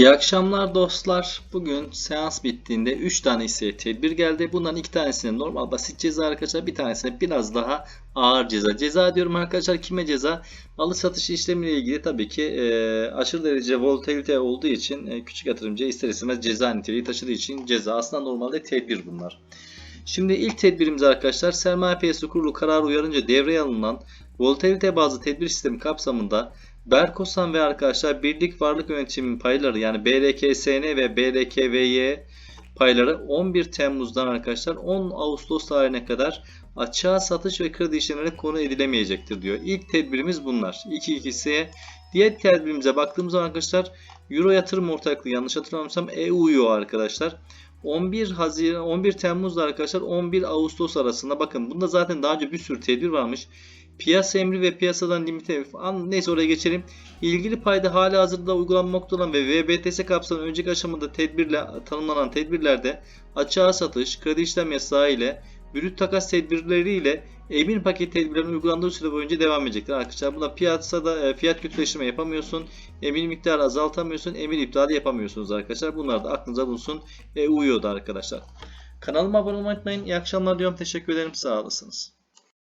İyi akşamlar dostlar. Bugün seans bittiğinde 3 tane hisseye tedbir geldi. Bundan 2 tanesine normal basit ceza arkadaşlar. Bir tanesine biraz daha ağır ceza. Ceza diyorum arkadaşlar kime ceza? Alış satış işlemiyle ilgili tabii ki e, aşırı derece volatilite olduğu için e, küçük yatırımcı ister istemez ceza niteliği taşıdığı için ceza. Aslında normalde tedbir bunlar. Şimdi ilk tedbirimiz arkadaşlar sermaye piyasası kurulu kararı uyarınca devreye alınan volatilite bazlı tedbir sistemi kapsamında Berkosan ve arkadaşlar Birlik Varlık Yönetimi'nin payları yani BRKSN ve BRKVY payları 11 Temmuz'dan arkadaşlar 10 Ağustos tarihine kadar açığa satış ve kredi işlemlerine konu edilemeyecektir diyor. İlk tedbirimiz bunlar. 2 ikisiye. Diğer tedbirimize baktığımız zaman arkadaşlar Euro yatırım ortaklığı yanlış hatırlamıyorsam EUYO arkadaşlar. 11 Haziran 11 Temmuz'da arkadaşlar 11 Ağustos arasında bakın bunda zaten daha önce bir sürü tedbir varmış. Piyasa emri ve piyasadan limite neyse oraya geçelim. İlgili payda hali hazırda uygulanmakta olan ve VBTS kapsamında önceki aşamada tedbirle tanımlanan tedbirlerde açığa satış, kredi işlem yasağı ile brüt takas tedbirleri ile emir paket tedbirlerinin uygulandığı süre boyunca devam edecektir arkadaşlar. Buna piyasada e, fiyat kötüleştirme yapamıyorsun. Emir miktarı azaltamıyorsun. Emir iptali yapamıyorsunuz arkadaşlar. Bunlar da aklınıza bulunsun. E, uyuyordu arkadaşlar. Kanalıma abone olmayı unutmayın. İyi akşamlar diyorum. Teşekkür ederim. Sağ olasınız.